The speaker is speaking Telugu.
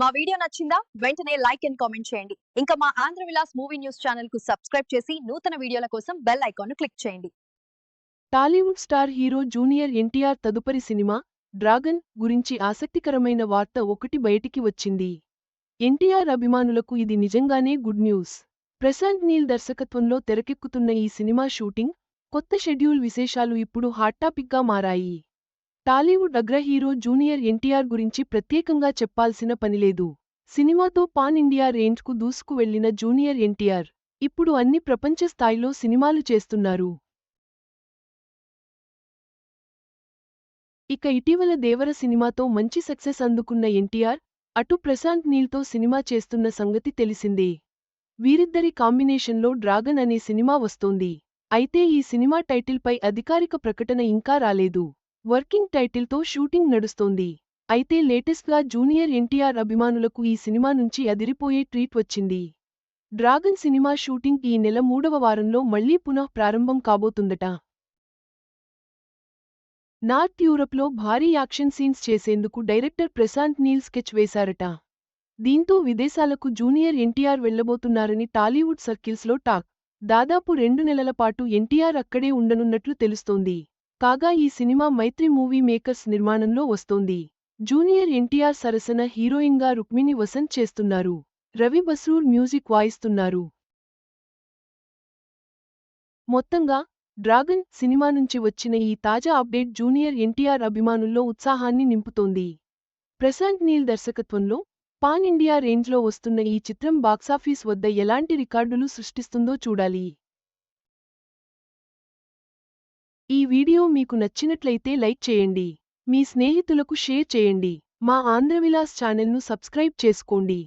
మా వీడియో నచ్చిందా? వెంటనే లైక్ అండ్ కామెంట్ చేయండి. ఇంకా మా ఆంధ్ర విలాస్ మూవీ న్యూస్ ఛానల్కు సబ్స్క్రైబ్ చేసి నూతన వీడియోల కోసం బెల్ ఐకాన్ను క్లిక్ చేయండి. Tollywood star hero junior NTR తదుపరి సినిమా డ్రాగన్ గురించి ఆసక్తికరమైన వార్త ఒకటి బయటికి వచ్చింది. ఎన్టీఆర్ అభిమానులకు ఇది నిజంగానే గుడ్ న్యూస్. ప్రశాంత్ నీల్ దర్శకత్వంలో తెరకెక్కుతున్న ఈ సినిమా షూటింగ్ కొత్త షెడ్యూల్ విశేషాలు ఇప్పుడు హాట్ టాపిక్గా మారాయి. టాలీవుడ్ అగ్ర హీరో జూనియర్ ఎన్టీఆర్ గురించి ప్రత్యేకంగా చెప్పాల్సిన పనిలేదు సినిమాతో పాన్ ఇండియా రేంజ్కు దూసుకు వెళ్ళిన జూనియర్ ఎన్టీఆర్ ఇప్పుడు అన్ని ప్రపంచ స్థాయిలో సినిమాలు చేస్తున్నారు. ఇక ఇటీవల దేవర సినిమాతో మంచి సక్సెస్ అందుకున్న ఎన్టీఆర్ అటు ప్రశాంత్ నీల్తో సినిమా చేస్తున్న సంగతి తెలిసిందే. వీరిద్దరి కాంబినేషన్లో డ్రాగన్ అనే సినిమా వస్తోంది. అయితే ఈ సినిమా టైటిల్పై అధికారిక ప్రకటన ఇంకా రాలేదు. వర్కింగ్ టైటిల్తో షూటింగ్ నడుస్తోంది. అయితే లేటెస్ట్గా జూనియర్ ఎన్టీఆర్ అభిమానులకు ఈ సినిమా నుంచి అదిరిపోయే ట్రీట్ వచ్చింది. డ్రాగన్ సినిమా షూటింగ్ ఈ నెల మూడవ వారంలో మళ్ళీ పునః ప్రారంభం కాబోతుందట. నార్త్ యూరప్లో భారీ యాక్షన్ సీన్స్ చేసేందుకు డైరెక్టర్ ప్రశాంత్ నీల్ స్కెచ్ వేశారట. దీంతో విదేశాలకు జూనియర్ ఎన్టీఆర్ వెళ్ళబోతున్నారని టాలీవుడ్ సర్కిల్స్లో టాక్. దాదాపు రెండు నెలల పాటు ఎన్టీఆర్ అక్కడే ఉండనున్నట్లు తెలుస్తోంది. కాగా ఈ సినిమా మైత్రి మూవీ మేకర్స్ నిర్మాణంలో వస్తోంది. జూనియర్ ఎన్టీఆర్ సరసన హీరోయిన్గా రుక్మిణి వసంత్ చేస్తున్నారు. రవి బస్రూర్ మ్యూజిక్ వాయిస్తున్నారు. మొత్తంగా డ్రాగన్ సినిమా నుంచి వచ్చిన ఈ తాజా అప్డేట్ జూనియర్ ఎన్టీఆర్ అభిమానుల్లో ఉత్సాహాన్ని నింపుతోంది. ప్రశాంత్ నీల్ దర్శకత్వంలో పాన్ ఇండియా రేంజ్లో వస్తున్న ఈ చిత్రం బాక్సాఫీస్ వద్ద ఎలాంటి రికార్డులు సృష్టిస్తుందో చూడాలి. ఈ వీడియో మీకు నచ్చినట్లయితే లైక్ చేయండి. మీ స్నేహితులకు షేర్ చేయండి. మా ఆంధ్రవిలాస్ ఛానల్ను సబ్స్క్రైబ్ చేసుకోండి.